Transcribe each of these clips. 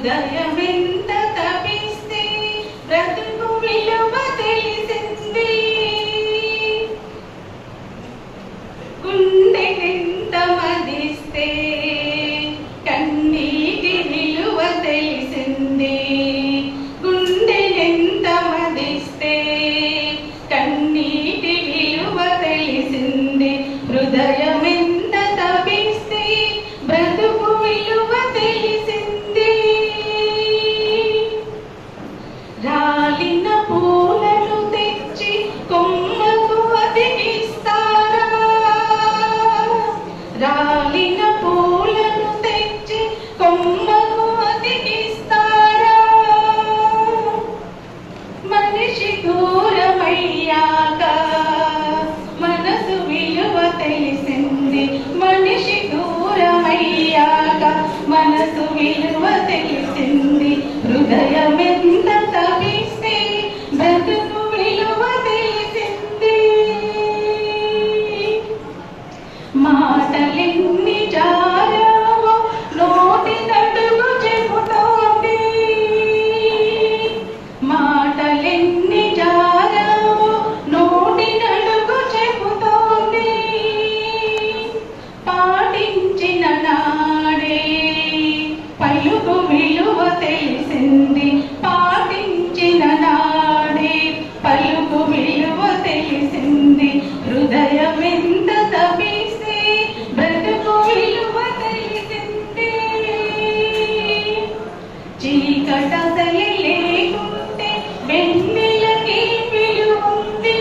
హృదయమెంత హృదయం తపిస్తే బ్రతుకు విలువ తెలిసింది మాటలెన్ని జారావో నోటి నడుగు చెబుతోంది. మాటలెన్ని పలుకు విలువ తెలిసింది. హృదయం ఎంత తపిస్తే బ్రతుకు విలువ తెలిసింది. చీకటసలి లేకుంటే వెన్నెలకి విలువుంది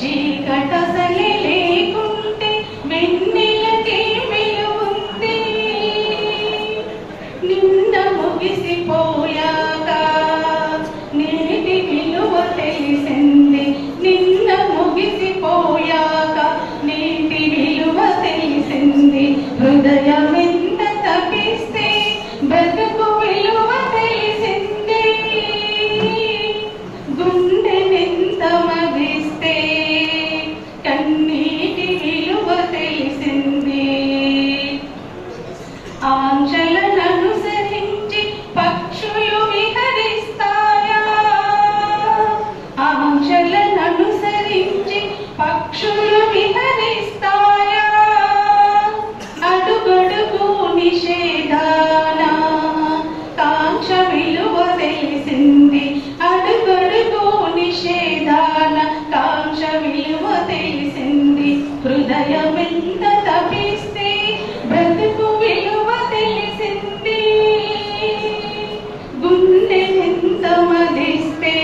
చీకటసలి లేకుంటే వెన్నెలకి విలువుంది నిన్న ముగిసిపోయాక ఎంత తపిస్తే బ్రతుకు విలువ తెలిసింది. గుండె ఎంత మదిస్తే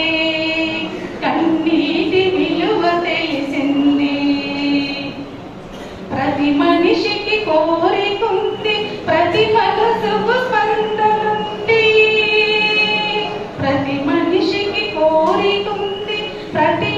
కన్నీటి విలువ తెలిసింది. ప్రతి మనిషికి కోరికుంది ప్రతి మనసుకు స్పందనుంది. ప్రతి మనిషికి కోరికుంది ప్రతి